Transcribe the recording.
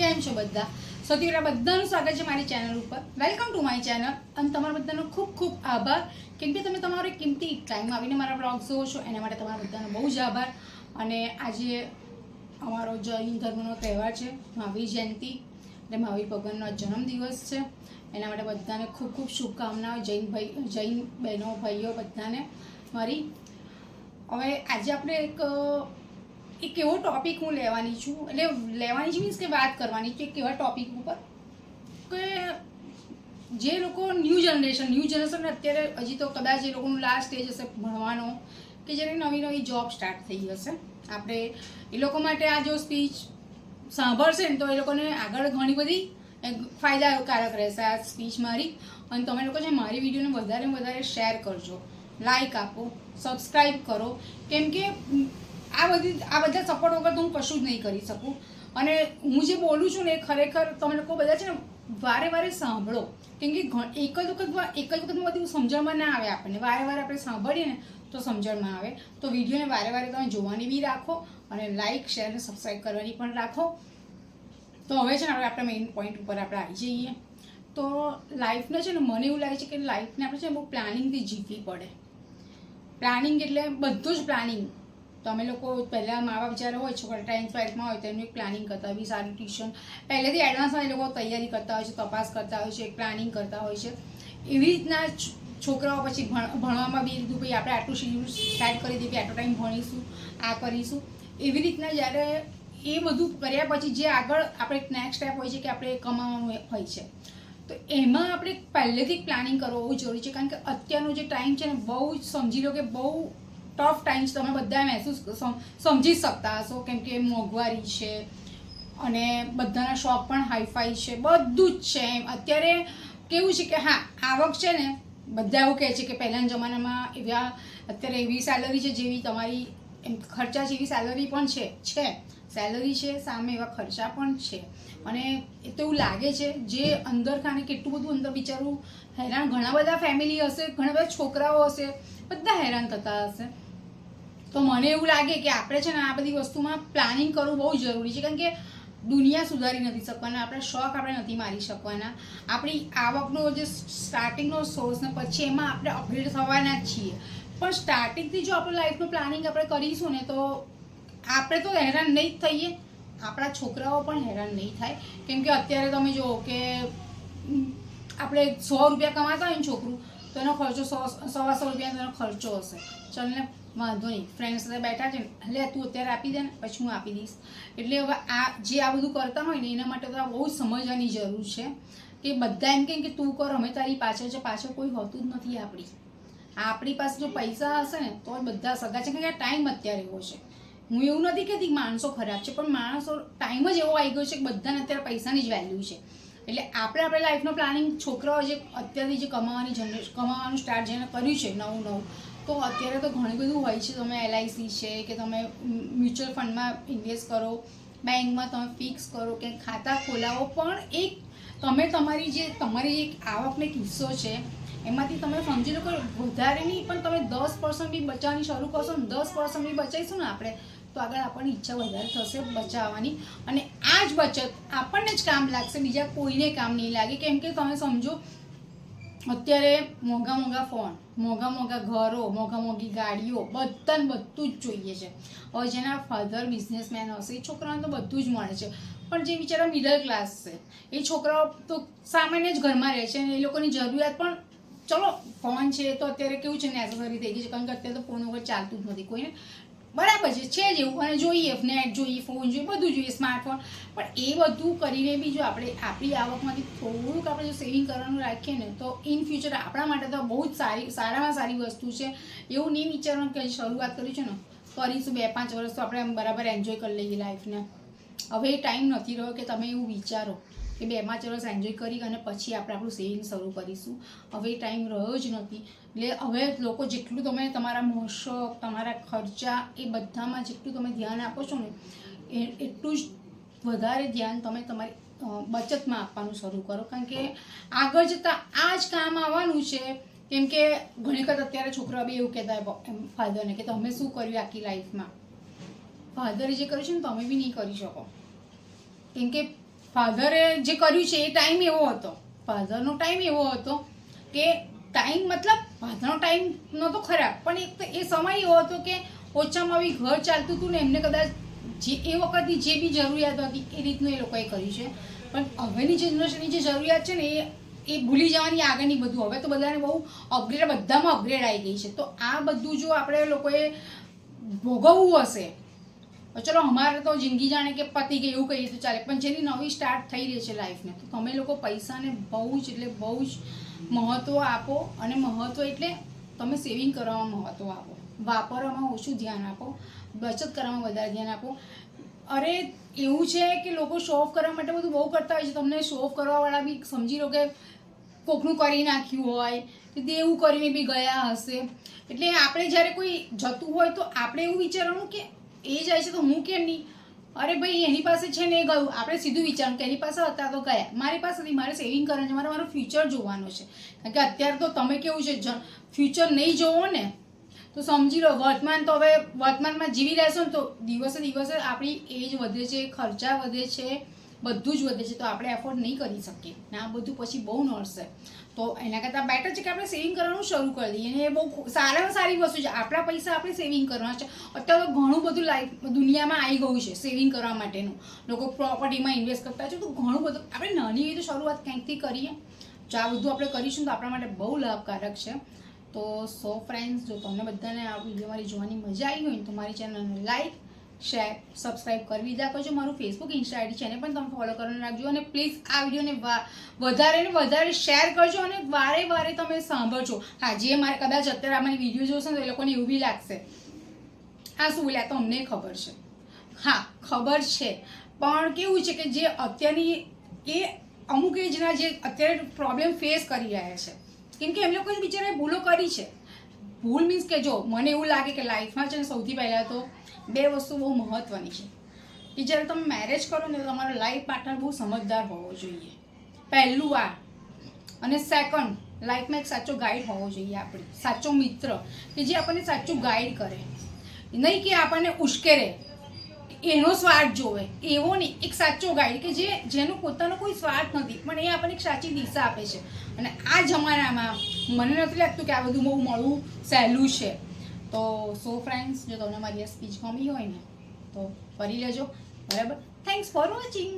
કેમ છો બધા? સૌથી પહેલાં બધાનું સ્વાગત છે મારી ચેનલ ઉપર. વેલકમ ટુ માય ચેનલ અને તમારા બધાનો ખૂબ ખૂબ આભાર. કેમ કે તમે તમારો એક કિંમતી ટાઈમ આવીને મારા બ્લોગ જોવો છો, એના માટે તમારા બધાનો બહુ જ આભાર. અને આજે અમારો જૈન ધર્મનો તહેવાર છે, મહાવીર જયંતિ. એટલે મહાવીર ભગવાનનો જન્મદિવસ છે. એના માટે બધાને ખૂબ ખૂબ શુભકામનાઓ, જૈન ભાઈ, જૈન બહેનો, ભાઈઓ બધાને મારી. હવે આજે આપણે એક એક કેવો ટોપિક હું લેવાની છું? એટલે લેવાની છું મીન્સ કે વાત કરવાની છે કેવા ટોપિક ઉપર? કે જે લોકો ન્યૂ જનરેશન ન્યૂ જનરેશન અત્યારે હજી તો કદાચ એ લોકોનું લાસ્ટ સ્ટેજ હશે ભણવાનો, કે જ્યારે નવી નવી જોબ સ્ટાર્ટ થઈ હશે. આપણે એ લોકો માટે આ જો સ્પીચ સાંભળશે ને તો એ લોકોને આગળ ઘણી બધી ફાયદાકારક રહેશે આ સ્પીચ મારી. અને તમે લોકો છે મારી વિડીયોને વધારે વધારે શેર કરજો. લાઈક આપો સબસ્ક્રાઈબ કરો. કેમ કે આ બધી આ બધા સપોર્ટ વગર તો હું કશું જ નહીં કરી શકું. અને હું જે બોલું છું ને એ ખરેખર તમે લોકો બધા છે ને વારે વારે સાંભળો. કેમ કે એક જ વખત એક જ વખતમાં બધું સમજણમાં ના આવે આપણને. વારે વારે આપણે સાંભળીએ ને તો સમજણમાં આવે. તો વિડીયોને વારે વારે તમે જોવાની બી રાખો અને લાઈક શેર અને સબસ્ક્રાઈબ કરવાની પણ રાખો. તો હવે છે ને આપણે આપણા મેઇન પોઈન્ટ ઉપર આપણે આવી જઈએ. તો લાઈફને છે ને મને એવું લાગે છે કે લાઈફને આપણે છે ને બહુ પ્લાનિંગથી જીતવી પડે. પ્લાનિંગ એટલે બધું જ પ્લાનિંગ તમે લોકો પહેલાં મા બાપ જ્યારે હોય, છોકરા ટાઈમ ફ્લાઇટમાં હોય તો એનું એક પ્લાનિંગ કરતા હોય સારું ટ્યુશન પહેલેથી એડવાન્સમાં એ લોકો તૈયારી કરતા હોય છે, તપાસ કરતા હોય છે પ્લાનિંગ કરતા હોય છે. એવી રીતના છોકરાઓ પછી ભણ- ભણવામાં બી લીધું ભાઈ આપણે આટલું શેડ્યુલ સ્ટાર્ટ કરી દઈએ આટલો ટાઈમ ભણીશું, આ કરીશું. એવી રીતના જ્યારે એ બધું કર્યા પછી જે આગળ આપણે નેક્સ્ટ સ્ટેપ હોય છે કે આપણે કમાવાનું હોય છે. તો એમાં આપણે પહેલેથી પ્લાનિંગ કરવું જરૂરી છે, કારણ કે અત્યારનો જે ટાઈમ છે ને, બહુ જ સમજી લો કે બહુ ટફ ટાઈમ્સ તમે બધા મહેસૂસ સમજી શકતા હશો કેમ કે મોંઘવારી છે અને બધાના શોપ પણ હાઈફાઈ છે, બધું જ છે એમ. અત્યારે કેવું છે કે હા, આવક છે ને, બધા એવું કહે છે કે પહેલાંના જમાનામાં એવા, અત્યારે એવી સેલરી છે જેવી તમારી, એમ ખર્ચા જેવી સેલરી પણ છે છે. સેલરી છે, સામે એવા ખર્ચા પણ છે. અને એ તો એવું લાગે છે જે અંદર ખાને કેટલું બધું અંદર બિચારું હેરાન, ઘણા બધા ફેમિલી હશે, ઘણા બધા છોકરાઓ હશે, બધા હેરાન થતા હશે. તો મને એવું લાગે કે આપણે છે ને આ બધી વસ્તુમાં પ્લાનિંગ કરવું બહુ જરૂરી છે. કારણ કે દુનિયા સુધારી નથી શકવાના, આપણા શોખ આપણે નથી મારી શકવાના. આપણી આવકનો જે સ્ટાર્ટિંગનો સોર્સ ને પછી એમાં આપણે અપગ્રેડ થવાના જ છીએ. પણ સ્ટાર્ટિંગથી જો આપણે લાઈફનું પ્લાનિંગ આપણે કરીશું ને તો આપણે તો હેરાન નહીં જ થઈએ. આપણા છોકરાઓ પણ હેરાન નહીં થાય. કેમ કે અત્યારે તમે જુઓ કે આપણે સો રૂપિયા કમાતા હોય ને છોકરું તો એનો ખર્ચો સો સવાસો રૂપિયાનો એનો ખર્ચો હશે. ચાલ ને, વાંધો નહીં. ફ્રેન્ડ સાથે બેઠા છે ને, લે તું અત્યારે આપી દે ને, પછી હું આપી દઈશ. એટલે હવે આ જે આ બધું કરતા હોય ને, એના માટે તો આ બહુ સમજવાની જરૂર છે કે બધા એમ કહે કે તું કર, અમે તારી પાછળ છે, પાછળ કોઈ હોતું જ નથી આપણી. આપણી પાસે જો પૈસા હશે ને, તો બધા સગા છે. કે ટાઈમ અત્યારે એવો છે. હું એવું નથી કહેતી માણસો ખરાબ છે, પણ માણસો ટાઈમ જ એવો આવી ગયો છે કે બધાને અત્યારે પૈસાની જ વેલ્યુ છે. એટલે આપણે આપણે લાઈફનો પ્લાનિંગ છોકરાઓ જે અત્યારથી જે કમાવાની જનરેશન કમાવાનું સ્ટાર્ટ જેને કર્યું છે નવું નવું, તો અત્યારે તો ઘણું બધું હોય છે. તમે એલઆઈસી છે કે તમે મ્યુચ્યુઅલ ફંડમાં ઇન્વેસ્ટ કરો બેંકમાં તમે ફિક્સ કરો, કે ખાતા ખોલાવો, પણ એક તમે તમારી જે, તમારી એક આવકને એક હિસ્સો છે એમાંથી તમે સમજી લો કે વધારે નહીં પણ તમે દસ પર્સન્ટ બી બચાવવાની શરૂ કરશો ને દસ પર્સન્ટ બી બચાવીશું ને આપણે, તો આગળ આપણને ઈચ્છા વધારે થશે બચાવવાની. અને આ જ બચત આપણને જ કામ લાગશે, બીજા કોઈને કામ નહીં લાગે. કેમ કે તમે સમજો, અત્યારે મોંઘા મોંઘા ફોન મોંઘા મોંઘા ઘરો, મોંઘા મોંઘી ગાડીઓ, બધાને બધું જ જોઈએ છે. હવે જેના ફાધર બિઝનેસમેન હશે, એ છોકરાઓને તો બધું જ મળે છે. પણ જે બિચારા મિડલ ક્લાસ છે, એ છોકરાઓ તો સામાન્ય જ ઘરમાં રહે છે અને એ લોકોની જરૂરિયાત પણ ચલો ફોન છે તો અત્યારે કેવું છે નેસેસરી થઈ ગઈ છે, કારણ કે અત્યારે તો ફોન વગર ચાલતું જ નથી કોઈને. બરાબર છે છે જ અને જોઈએ નેટ જોઈએ ફોન જોઈએ, બધું જોઈએ સ્માર્ટફોન પણ એ બધું કરીને બી જો આપણે આપણી આવકમાંથી થોડુંક આપણે જો સેવિંગ કરવાનું રાખીએ ને, તો ઇન ફ્યુચર આપણા માટે તો બહુ જ સારી, સારામાં સારી વસ્તુ છે. એવું નહીં વિચારવાનું કે શરૂઆત કરી છે ને કરીશું બે પાંચ વર્ષ તો આપણે આમ બરાબર એન્જોય કરી લઈએ લાઈફને હવે એ ટાઈમ નથી રહ્યો કે તમે એવું વિચારો. કે બે પાંચ વર્ષ એન્જોય કરી અને પછી આપણે આપણું સેવિંગ શરૂ કરીશું. હવે ટાઈમ રહ્યો જ નથી. એટલે હવે લોકો જેટલું તમે તમારા મોશક તમારા ખર્ચા એ બધામાં જેટલું તમે ધ્યાન આપો છો ને, એ એટલું જ વધારે ધ્યાન તમે તમારી બચતમાં આપવાનું શરૂ કરો. કારણ કે આગળ જતાં આ જ કામ આવવાનું છે. કેમ કે ઘણી વખત અત્યારે છોકરા બી એવું કહેતા હોય ફાધરને કે તમે શું કર્યું આખી લાઈફમાં ફાધરે જે કર્યું છે ને, તમે બી નહીં કરી શકો. કેમ કે ફાધરે જે કર્યું છે એ ટાઈમ એવો હતો. ફાધરનો ટાઈમ એવો હતો કે ટાઈમ મતલબ ફાધરનો ટાઈમ નહોતો ખરાબ, પણ એક તો એ સમય એવો હતો કે ઓછામાં આવી ઘર ચાલતું હતું ને એમને કદાચ જે એ વખતની જે બી જરૂરિયાત હતી એ રીતનું એ લોકોએ કર્યું છે. પણ હવેની જનરેશનની જે જરૂરિયાત છે ને એ એ ભૂલી જવાની આગળની બધું. હવે તો બધાને બહુ અપગ્રેડ બધામાં અપગ્રેડ આવી ગઈ છે. તો આ બધું જો આપણે લોકોએ ભોગવવું હશે ચલો, અમારે તો જિંદગી જાણે કે પતી ગઈ એવું કહીએ તો ચાલે. પણ જેની નવી સ્ટાર્ટ થઈ રહી છે લાઈફને તો તમે લોકો પૈસાને બહુ જ, એટલે બહુ જ મહત્ત્વ આપો અને મહત્ત્વ એટલે તમે સેવિંગ કરવામાં મહત્ત્વ આપો. વાપરવામાં ઓછું ધ્યાન આપો, બચત કરવામાં વધારે ધ્યાન આપો. અરે, એવું છે કે લોકો શો કરવા માટે બધું બહુ કરતા હોય છે. તમને શો કરવાવાળા બી સમજી લો કે કોકનું કરી નાખ્યું હોય કે દેવું કરીને બી ગયા હશે. એટલે આપણે જ્યારે કોઈ જતું હોય તો આપણે એવું વિચારવાનું કે એ જાય છે તો હું કેમ નહીં? અરે ભાઈ, એની પાસે છે ને એ ગયું. આપણે સીધું વિચાર કે એની પાસે હતા તો ગયા. મારી પાસે નથી મારે સેવિંગ કરવાનું છે. મારે મારું ફ્યુચર જોવાનું છે. કારણ કે અત્યારે તો તમે કેવું છે ફ્યુચર નહીં જોવો ને, તો સમજી લો, વર્તમાન તો હવે વર્તમાનમાં જીવી રહેશો ને તો દિવસે દિવસે આપણી એજ વધે છે, ખર્ચા વધે છે, બધું જ વધે છે. તો આપણે એફોર્ડ નહીં કરી શકીએ. ને આ બધું પછી બહુ નડશે. તો એના કરતાં બેટર છે કે આપણે સેવિંગ કરવાનું શરૂ કરી દઈએ. અને એ બહુ સારામાં સારી વસ્તુ છે. આપણા પૈસા આપણે સેવિંગ કરવાના છે. અત્યારે ઘણું બધું લાઈફ દુનિયામાં આવી ગયું છે સેવિંગ કરવા માટેનું. લોકો પ્રોપર્ટીમાં ઇન્વેસ્ટ કરતા છે. તો ઘણું બધું આપણે નાની એવી તો શરૂઆત ક્યાંકથી કરીએ? જો આ બધું આપણે કરીશું તો આપણા માટે બહુ લાભકારક છે. તો સો ફ્રેન્ડ્સ જો તમને બધાને આ વીડિયો મારી જોવાની મજા આવી હોય તો મારી ચેનલને લાઈક શેર સબસ્ક્રાઇબ કરી લીધા કરજો મારું ફેસબુક ઇન્સ્ટા આઈડી છે પણ તમે ફોલો કરીને રાખજો અને પ્લીઝ આ વિડીયોને વધારે ને વધારે શેર કરજો અને વારે વારે તમે સાંભળજો. હા, જે મારે કદાચ અત્યારે આ મારી વીડિયો જોશે ને તો એ લોકોને એવું બી લાગશે. આ શું બોલ્યા? તો અમને ખબર છે. હા, ખબર છે. પણ કેવું છે કે જે અત્યારની એ અમુક એજના જે અત્યારે પ્રોબ્લેમ ફેસ કરી રહ્યા છે. કેમ કે એમ લોકોએ બિચારાએ ભૂલો કરી છે. ભૂલ મીન્સ કે જો, મને એવું લાગે કે લાઈફમાં છે ને સૌથી પહેલાં તો બે વસ્તુ બહુ મહત્ત્વની છે. કે જ્યારે તમે મેરેજ કરો ને તમારો લાઈફ પાર્ટનર બહુ સમજદાર હોવો જોઈએ. પહેલું આ. અને સેકન્ડ લાઈફમાં એક સાચો ગાઈડ હોવો જોઈએ આપણે. સાચો મિત્ર. કે જે આપણને સાચું ગાઈડ કરે. નહીં કે આપણને ઉશ્કેરે. એનો સ્વાર્થ જોવે. એવો નહીં. એક સાચો ગાઈડ કે જે, જેનો પોતાનો કોઈ સ્વાર્થ નથી, પણ એ આપણને એક સાચી દિશા આપે છે. અને આ જમાનામાં મને નથી લાગતું કે આ બધું બહુ મળવું સહેલું છે. તો સો ફ્રેન્ડ્સ જો તમને મારી આ સ્પીચ ગમી હોય ને, તો કરી લેજો. બરાબર? Thanks for watching